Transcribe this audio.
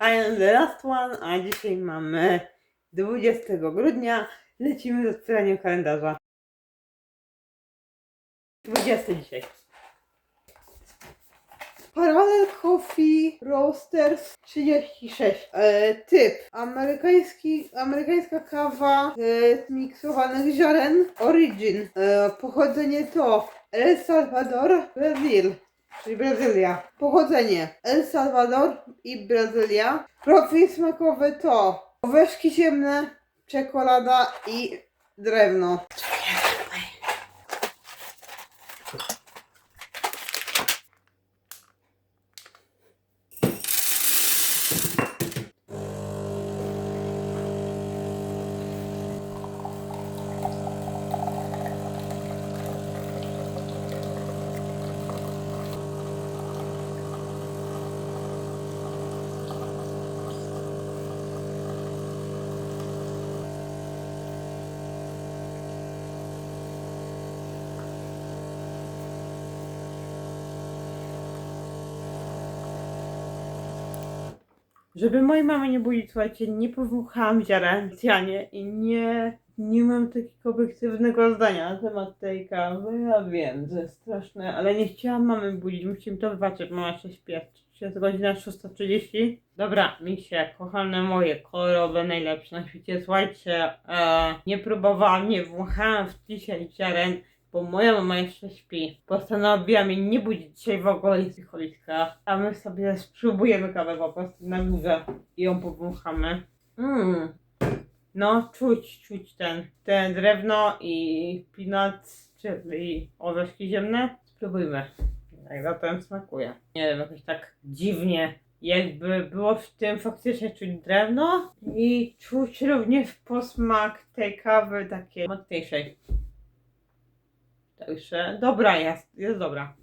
I am the last one, a dzisiaj mamy 20 grudnia. Lecimy z otwieraniem kalendarza. 20 dzisiaj. Parallel Coffee Roasters 36. E, typ amerykański, amerykańska kawa z miksowanych ziaren Origin. E, pochodzenie to El Salvador, Brazil. Czyli Brazylia. Pochodzenie El Salvador i Brazylia. Profil smakowy to orzeszki ciemne, czekolada i drewno. Żeby mojej mamy nie budzić, słuchajcie, nie powąchałam ziaren specjalnie i nie, nie mam takiego obiektywnego zdania na temat tej kawy. Ja wiem, że straszne, ale nie chciałam mamy budzić, musimy to wybaczyć, mama się śpi. Jest godzina 6.30. Dobra, misie, kochane moje, kolorowe, najlepsze na świecie. Słuchajcie, e, nie próbowałam, nie wąchałam w dzisiaj ziaren, bo moja mama jeszcze śpi. Postanowiłam jej nie budzić dzisiaj w ogóle i psycholiczka. A my sobie spróbujemy kawę po prostu na górze i ją powąchamy. Mmm. No, czuć, czuć ten, ten drewno i peanuts, czyli orzeszki ziemne. Spróbujmy. Jak zatem smakuje. Nie wiem, jakoś tak dziwnie. Jakby było w tym faktycznie czuć drewno i czuć również posmak tej kawy takiej mocniejszej. Także dobra jest, jest dobra.